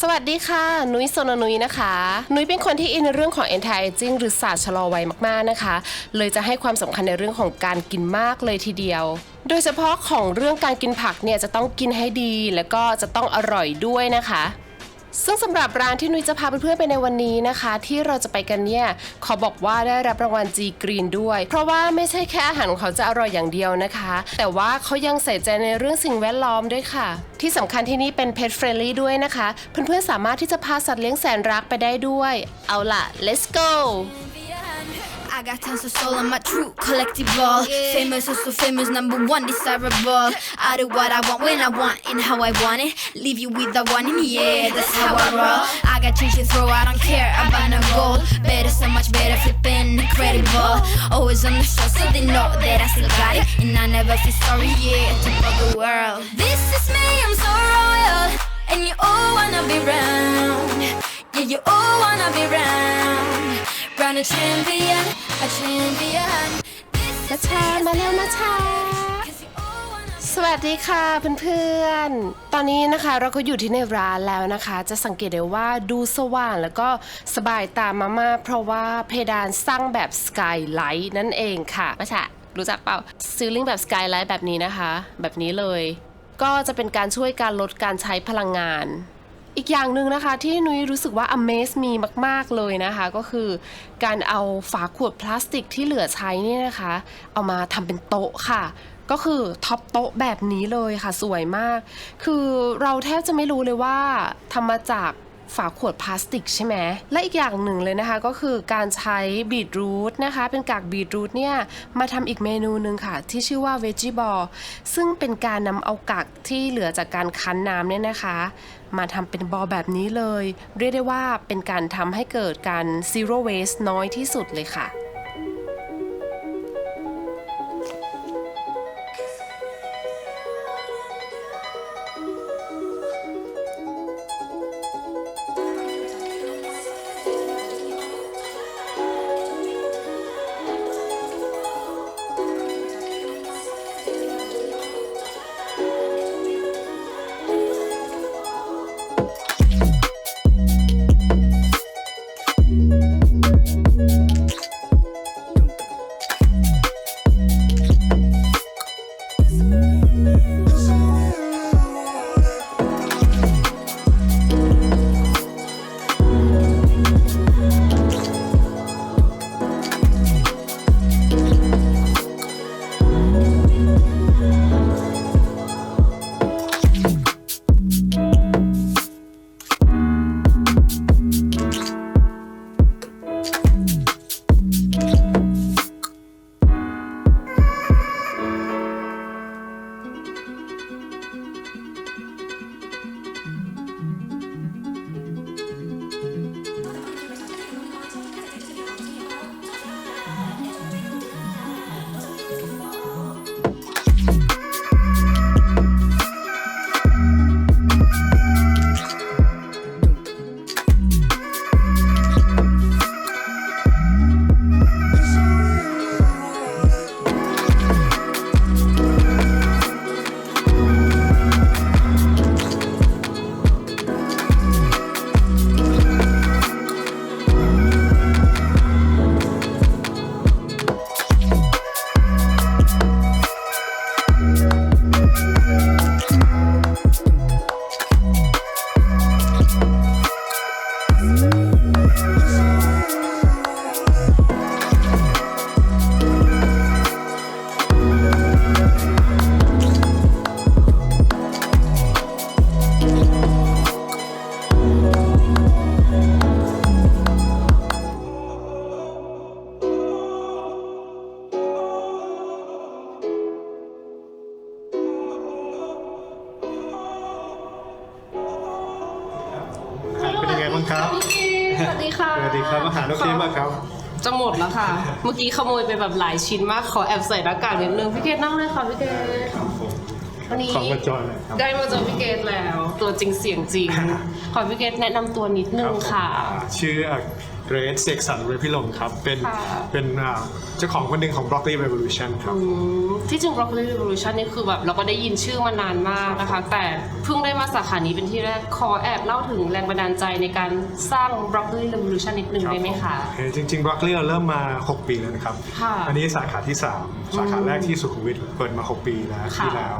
สวัสดีค่ะ นุ้ยโซนนุ้ยนะคะ นุ้ยเป็นคนที่อินในเรื่องของ anti aging หรือศาสตร์ชะลอวัยมากๆนะคะ เลยจะให้ความสำคัญในเรื่องของการกินมากเลยทีเดียว โดยเฉพาะของเรื่องการกินผักเนี่ยจะต้องกินให้ดี แล้วก็จะต้องอร่อยด้วยนะคะ ซึ่งสำหรับร้านที่นุ้ยจะพาเพื่อนๆไปในวันนี้นะคะ ที่เราจะไปกันเนี่ยขอบอกว่าได้รับรางวัล G Green ด้วย เพราะว่าไม่ใช่แค่อาหารของเขาจะอร่อยอย่างเดียวนะคะ แต่ว่าเขายังใส่ใจในเรื่องสิ่งแวดล้อมด้วยค่ะ ที่สำคัญที่นี่เป็น Pet Friendly ด้วยนะคะ เพื่อนๆสามารถที่จะพาสัตว์เลี้ยงแสนรักไปได้ด้วย เอาล่ะ let's go I got tons of soul on my true collectible. Famous, also famous, number one desirable. I do what I want when I want and how I want it. Leave you with the one in yeah, that's how I roll. I got change to throw, I don't care about no gold. Better, so much better, flipping incredible. Always on the show, so they know that I still got it. And I never feel sorry, yeah, to the world. This is me, I'm so royal. And you all wanna be round. Yeah, you all wanna be round. Round a champion, a champion. This นะชามาแล้วนะชา Cause you all wanna สวัสดีค่ะเพื่อนๆ ตอนนี้นะคะเราก็อยู่ที่ในร้านแล้วนะคะ จะสังเกตได้ว่าดูสว่างแล้วก็สบายตามากๆเพราะว่าเพดานสร้างแบบสกายไลท์นั่นเองค่ะมาชะรู้จักเปล่าซีลิงแบบสกายไลท์แบบนี้นะคะ แบบนี้เลย ก็จะเป็นการช่วยการลดการใช้พลังงาน อีกอย่างหนึ่งนะคะที่นุ้ยรู้สึกว่า amaze มีมาก ๆ เลยนะคะ ก็คือการเอาฝาขวดพลาสติกที่เหลือใช้นี่นะคะ เอามาทำเป็นโต๊ะค่ะ ก็คือท็อปโต๊ะแบบนี้เลยค่ะ สวยมาก คือเราแทบจะไม่รู้เลยว่าทำมาจากฝาขวดพลาสติกใช่ไหม และอีกอย่างหนึ่งเลยนะคะก็คือการใช้บีทรูทนะคะ เป็นกากบีทรูทเนี่ยมาทำอีกเมนูหนึ่งค่ะ ที่ชื่อว่า veggie ball ซึ่งเป็นการนำเอากากที่เหลือจากการคั้นน้ำเนี่ยนะคะ มาทำเป็นบอลแบบนี้เลย เรียกได้ว่าเป็นการทำให้เกิดการ zero waste น้อยที่สุดเลยค่ะ ดีค่ะสวัสดีครับอาหารโอเคป่ะครับ จะหมดแล้วค่ะ เมื่อกี้ขโมยไปแบบหลายชิ้นมาก ขอแอบใส่หน้ากากนิดนึงพี่เกดนั่งเลยค่ะพี่เกดวันนี้ของมาจอยหน่อยครับได้มาเจอพี่เกดแล้ว ตัวจริงเสียงจริง ขอพี่เกดแนะนำตัวนิดนึงค่ะ ชื่อ เกรซเสกสรรเวพิลมครับ เป็นค่ะ เป็นอ่าเจ้าของคนหนึ่งของ Broccoli Revolution ครับ อืมที่จริง Broccoli Revolution นี่คือแบบเราก็ได้ยินชื่อมานานมากนะคะ แต่เพิ่งได้มาสาขานี้เป็นที่แรกขอแอบเล่าถึงแรงบันดาลใจในการสร้าง Broccoli Revolution นิดนึงได้ไหมคะโอเคจริงๆ Broccoli เราเริ่มมา 6 ปีแล้วนะครับ ค่ะอันนี้สาขาที่ 3 สาขาแรกที่สุขุมวิทเปิดมา 6 ปีแล้วค่ะที่แล้ว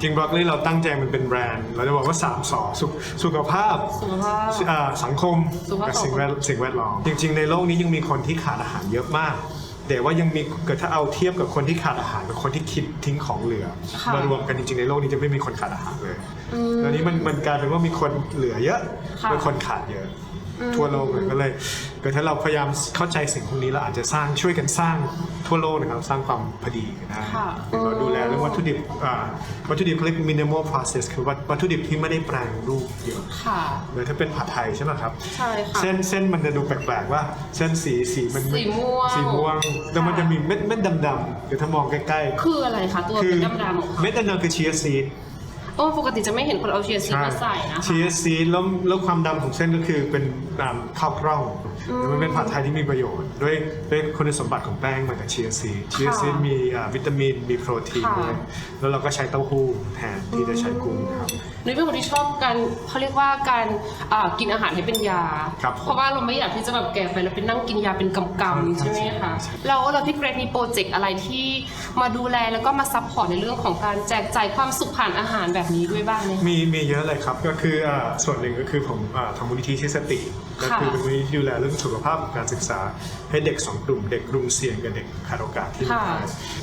จริง Broccoli เราตั้งใจมันเป็นแบรนด์ เราจะบอกว่า3สอสุขสุขภาพสุขภาพอ่าสังคมสุขภาพ กับสิ่งสังคมแวดสิ่งแวดล้อมจริง ๆ ในโลกนี้ยังมีคนที่ขาดอาหารเยอะมาก แต่ว่ายังมีเกิดถ้าเอาเทียบกับคนที่ขาดอาหารกับคนที่คิดทิ้งของเหลือค่ะ มารวมกันจริงๆในโลกนี้จะไม่มีคนขาดอาหารเลยตอนนี้มันมันกลายเป็นว่ามีคนเหลือเยอะค่ะเป็นคนขาดเยอะ ทั่วโลกเลยก็เลยเกิดถ้าเราพยายามเข้าใจสิ่งพวกนี้เราอาจจะสร้างช่วยกันสร้างทั่วโลกนะครับสร้างความพอดีกันได้ค่ะเราดูแลเรื่องวัตถุดิบอ่าวัตถุดิบเขาเรียก minimal process คือวัตวัตถุดิบที่ไม่ได้แปลงรูปเยอะค่ะเหมือนถ้าเป็นผัดไทยใช่ไหมครับใช่ค่ะเส้นเส้นมันจะดูแปลกๆว่าเส้นสีสีมันสีม่วงสีม่วงแล้วมันค่ะจะมีเม็ดเม็ดดำๆเดี๋ยวถ้ามองใกล้ๆ คืออะไรคะตัวคืเป็นดำๆเม็ดดำๆคือ chia seed โอ้ปกติจะไม่เห็นคนเอาเชียร์ซีมาใส่นะคะ ชีสซีแล้วแล้วความดำของเส้นก็คือเป็นอ่าข้าวกล้องแต่มันเป็นผัดไทยที่มีประโยชน์ ด้วยด้วยคุณสมบัติของแป้งมาจากเชียซีเชียซีมีอ่าวิตามินมีโปรตีนค่ะ ด้วยแล้วเราก็ใช้เต้าหู้แทนที่จะใช้กุ้งครับ นุ้ยเป็นคนที่ชอบการเขาเรียกว่าการอ่ากินอาหารให้เป็นยา ครับเพราะว่าเราไม่อยากที่จะแบบแก่ไปแล้วเป็นนั่งกินยาเป็นกำๆใช่ไหมคะแล้วเราพี่เกรดมีโปรเจกต์อะไรที่มาดูแลแล้วก็มาซัพพอร์ตในเรื่องของการแจกจ่ายความสุขผ่านอาหารแบบนี้ด้วยบ้างไหมคะ มีมีเยอะเลยครับก็คืออ่าส่วนหนึ่งก็คือผมอ่าทำมูลนิธิชื่อสติ ก็ค่ะคือเป็นมูลนิธิที่ดูแลเรื่องสุขภาพการศึกษา ให้เด็กสองกลุ่ม เด็กกลุ่มเสี่ยงกับเด็กขาดโอกาสที่มีค่ะ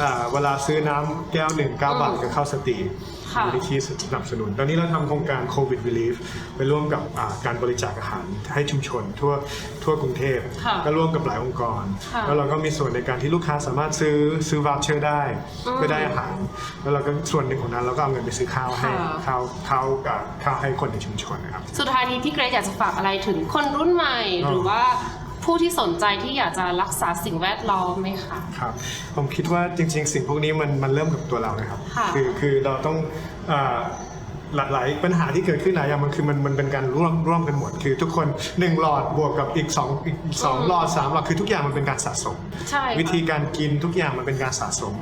อ่าเวลาซื้อน้ำแก้วหนึ่งเก้าบาทก็เข้าสติค่ะมูลนิธิสนับสนุน ตอนนี้เราทำโครงการโควิด relief ไปร่วมกับอ่าการบริจาคอาหารให้ชุมชนทั่วทั่วกรุงเทพค่ะก็ร่วมกับหลายองค์กรค่ะแล้วเราก็มีส่วนในการที่ลูกค้าสามารถซื้อซื้อว o เชอร์ได้เพื่อได้อาหาร แล้วเราก็ส่วนหนึ่งของนั้นเราก็เอาเงินไปซื้อข้าวให้ค่ะข้าวข้าวกับข้าวให้คนในชุมชนนะ ครับ สุดท้ายนี้พี่เกรดอยากจะฝากอะไรถึงคนรุ่นใหม่อ๋อหรือว่าผู้ที่สนใจที่อยากจะรักษาสิ่งแวดล้อมไหมคะ ครับ ผมคิดว่าจริง ๆ สิ่งพวกนี้มันมันเริ่มกับตัวเรานะครับค่ะอคือเราต้องอ่าหลากหลายปัญหาที่เกิดขึ้นหลายอย่างมันคือมันมันเป็นการร่วมร่วมกันหมด คือทุกคนหนึ่งหลอดบวกกับอีกสองอีกสองหลอดสามหลอดคือทุกอย่างมันเป็นการสะสม ใช่ค่ะวิธีการกินทุกอย่างมันเป็นการสะสม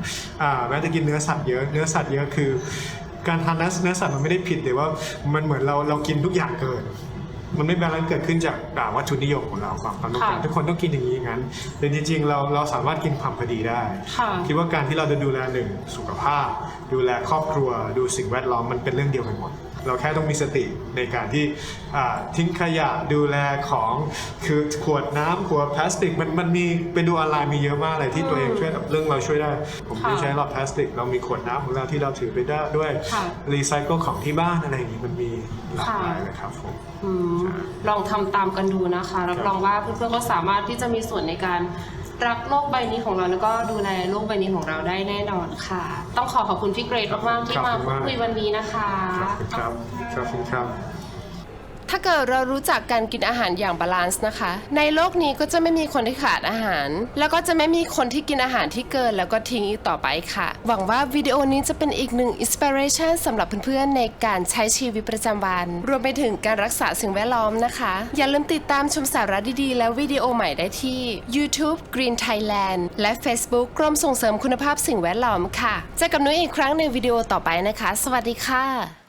อ่าแม้แต่กินเนื้อสัตว์เยอะเนื้อสัตว์เยอะคือ การทานเนื้อเนื้อสัตว์มันไม่ได้ผิดแต่ว่ามันเหมือนเราเรากินทุกอย่างเกิน มันไม่บาลานซ์เกิดขึ้นจากอ่าวัตถุนิยมของเราความความต้องการค่ะทุกคนต้องกินอย่างนี้อย่างนั้นแต่จริง ๆ เราเราสามารถกินความพอดีได้ค่ะคิดว่าการที่เราจะดูแลหนึ่งสุขภาพ ดูแลครอบครัว ดูสิ่งแวดล้อมมันเป็นเรื่องเดียวกันหมด เราแค่ต้องมีสติในการที่อ่าทิ้งขยะดูแลของคือขวดน้ำขวดพลาสติกมันมันมีไปดูออนไลน์มีเยอะมากเลยที่ตัวเองช่วยเรื่องเราช่วยได้ ผมค่ะไม่ใช้หลอดพลาสติก เรามีขวดน้ำของเราที่เราถือไปได้ด้วยค่ะรีไซเคิลของที่บ้านอะไรอย่างนี้มันมีหลากหลายเลยครับผมอืมลองทำตามกันดูนะคะรับรองว่าเพื่อนๆก็สามารถที่จะมีส่วนในการ รักโลกใบนี้ของเราแล้วก็ดูแลโลกใบนี้ของเราได้แน่นอนค่ะ ต้องขอขอบคุณพี่เกรดมากๆที่มาคุณพูดคุยวันนี้นะคะ ขอบคุณครับขอบคุณครับ ถ้าเกิดเรารู้จักการกินอาหารอย่างบาลานซ์นะคะ ในโลกนี้ก็จะไม่มีคนที่ขาดอาหาร แล้วก็จะไม่มีคนที่กินอาหารที่เกินแล้วก็ทิ้งอีกต่อไปค่ะ หวังว่าวิดีโอนี้จะเป็นอีกหนึ่งอินสปิเรชันสำหรับเพื่อนๆในการใช้ชีวิตประจำวัน รวมไปถึงการรักษาสิ่งแวดล้อมนะคะ อย่าลืมติดตามชมสาระดีๆ และวิดีโอใหม่ได้ที่ YouTube Green Thailand และ Facebook กรมส่งเสริมคุณภาพสิ่งแวดล้อมค่ะเจอกับนุ้ยอีกครั้งในวิดีโอต่อไปนะคะ สวัสดีค่ะ